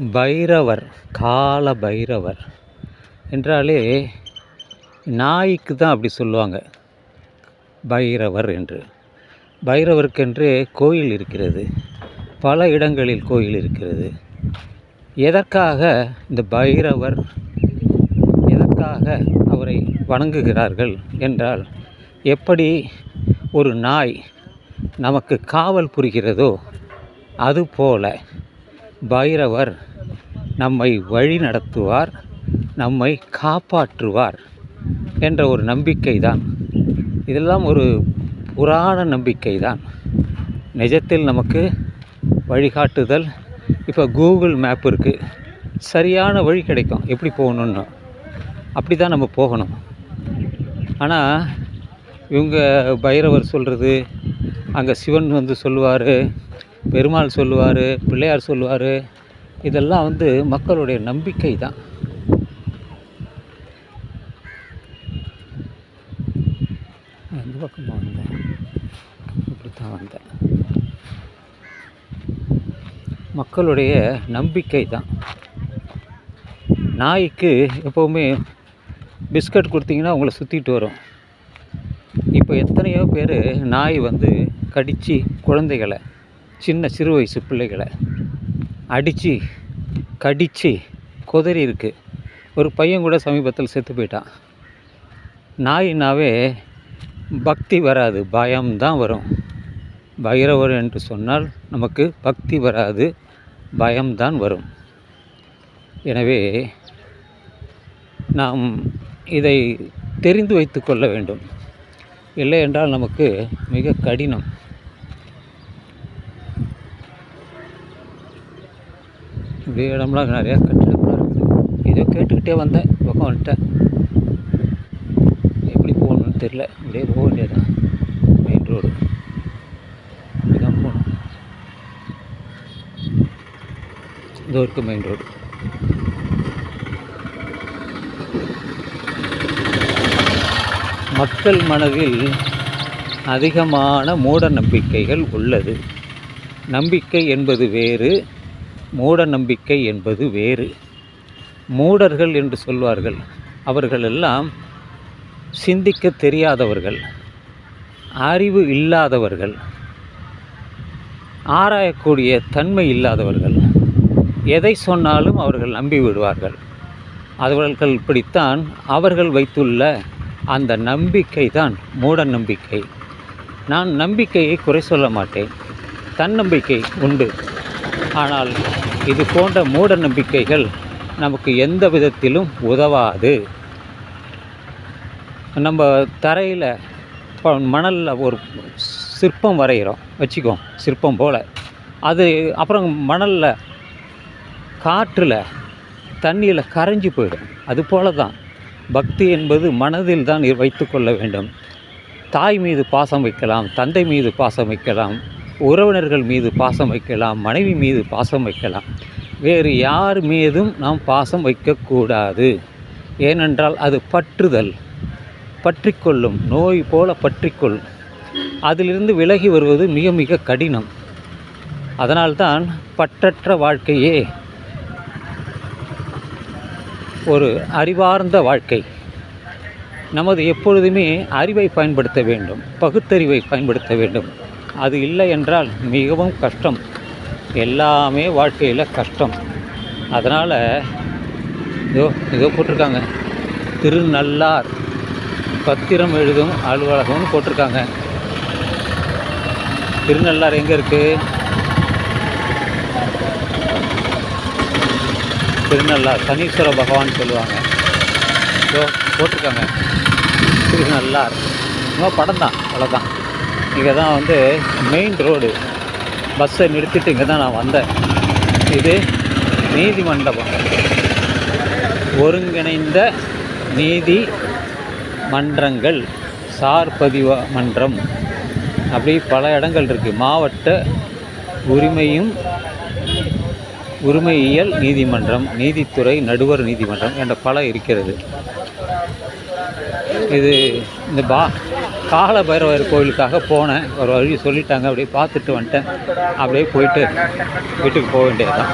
பைரவர் கால பைரவர் என்றாலே நாய்க்கு தான் அப்படி சொல்லுவாங்க. பைரவர் என்று. பைரவருக்கென்று கோயில் இருக்கிறது. பல இடங்களில் கோயில் இருக்கிறது. எதற்காக இந்த பைரவர் எதற்காக அவரை வணங்குகிறார்கள் என்றால் எப்படி ஒரு நாய் நமக்கு காவல் புரிகிறதோ அதுபோல பைரவர் நம்மை வழி நடத்துவார் நம்மை காப்பாற்றுவார் என்ற ஒரு நம்பிக்கை தான் இதெல்லாம் ஒரு புராண நம்பிக்கை தான் நிஜத்தில் நமக்கு வழிகாட்டுதல் இப்போ கூகுள் மேப் இருக்குது சரியான வழி கிடைக்கும். எப்படி போகணுன்னு அப்படி தான் நம்ம போகணும். ஆனால் இவங்க பைரவர் சொல்கிறது அங்கே சிவன் வந்து சொல்லுவார் பெருமாள் சொல்லுவார் பிள்ளையார் சொல்லுவார் இதெல்லாம் வந்து மக்களுடைய நம்பிக்கை தான். எந்த பக்கமாக வந்தேன்? இப்படி தான் வந்தேன். மக்களுடைய நம்பிக்கை தான். நாய்க்கு எப்போவுமே பிஸ்கட் கொடுத்தீங்கன்னா உங்களை சுற்றிட்டு வரும். இப்போ எத்தனையோ பேர் நாய் வந்து கடித்து குழந்தைகளை சின்ன சிறு வயசு பிள்ளைகளை அடித்து கடித்து குதறி இருக்குது ஒரு பையன் கூட சமீபத்தில் செத்து போயிட்டான். நாயினாவே பக்தி வராது பயம்தான் வரும். பைரவர் என்று சொன்னால் நமக்கு பக்தி வராது பயம்தான் வரும். எனவே நாம் இதை தெரிந்து வைத்து கொள்ள வேண்டும். இல்லை என்றால் நமக்கு மிக கடினம். இப்படி இடம்லாம் நிறையா கட்டிடம்லாம் இருக்குது ஏதோ கேட்டுக்கிட்டே வந்தேன் பக்கம் வந்துட்டேன் எப்படி போகணும்னு தெரில இப்படியே போக வேண்டியதுதான். மெயின் ரோடு இப்படிதான் போகணும். இதோ இருக்குது மெயின் ரோடு மக்கள் மனதில் அதிகமான மூட நம்பிக்கைகள் உள்ளது. நம்பிக்கை என்பது வேறு மூட நம்பிக்கை என்பது வேறு. மூடர்கள் என்று சொல்வார்கள். அவர்களெல்லாம் சிந்திக்க தெரியாதவர்கள் அறிவு இல்லாதவர்கள் ஆராயக்கூடிய தன்மை இல்லாதவர்கள். எதை சொன்னாலும் அவர்கள் நம்பி விடுவார்கள். அவர்கள் இப்படித்தான் அவர்கள் வைத்துள்ள அந்த நம்பிக்கை தான் மூட நம்பிக்கை நான் நம்பிக்கையை குறை சொல்ல மாட்டேன். தன்னம்பிக்கை உண்டு. ஆனால் இது போன்ற மூட நம்பிக்கைகள் நமக்கு எந்த விதத்திலும் உதவாது. நம்ம தரையில் இப்போ மணலில் ஒரு சிற்பம் வரைகிறோம் வச்சுக்கோ சிற்பம் போல். அது அப்புறம் மணலில் காற்றில் தண்ணியில் கரைஞ்சி போயிடும். அது போல தான் பக்தி என்பது மனதில் தான் வைத்து கொள்ள வேண்டும். தாய் மீது பாசம் வைக்கலாம் தந்தை மீது பாசம் வைக்கலாம். உறவினர்கள் மீது பாசம் வைக்கலாம் மனைவி மீது பாசம் வைக்கலாம். வேறு யார் மீதும் நாம் பாசம் வைக்கக்கூடாது. ஏனென்றால் அது பற்றுதல் பற்றிக்கொள்ளும் நோய் போல பற்றிக்கொள் அதிலிருந்து விலகி வருவது மிக மிக கடினம். அதனால்தான் பற்றற்ற வாழ்க்கையே ஒரு அறிவார்ந்த வாழ்க்கை. நமது எப்பொழுதுமே அறிவை பயன்படுத்த வேண்டும் பகுத்தறிவை பயன்படுத்த வேண்டும். அது இல்லை என்றால் மிகவும் கஷ்டம். எல்லாமே வாழ்க்கையில் கஷ்டம். அதனால் இதோ இதோ போட்டிருக்காங்க. திருநள்ளார் பத்திரம் எழுதும் அலுவலகம்னு போட்டிருக்காங்க. திருநள்ளார் எங்கே இருக்குது திருநள்ளார் சனீஸ்வர பகவான் சொல்லுவாங்க. இதோ போட்டிருக்காங்க. திருநள்ளார். இன்னும் படம் தான் அவ்வளோதான் இங்கே தான் வந்து மெயின் ரோடு பஸ்ஸை நிறுத்திட்டு இங்கே தான் நான் வந்தேன். இது நீதி மண்டபம் ஒருங்கிணைந்த நீதி மன்றங்கள் சார் பதிவ மன்றம். அப்படி பல இடங்கள் இருக்குது மாவட்ட உரிமையும் உரிமையியல் நீதிமன்றம் நீதித்துறை நடுவர் நீதிமன்றம் என்ற பல இருக்கிறது. இது இந்த பா கால பைரவர் கோயிலுக்காக போனேன். ஒரு வழி சொல்லிட்டாங்க. அப்படியே பார்த்துட்டு வந்துட்டேன். அப்படியே போயிட்டு வீட்டுக்கு போக வேண்டியதுதான்.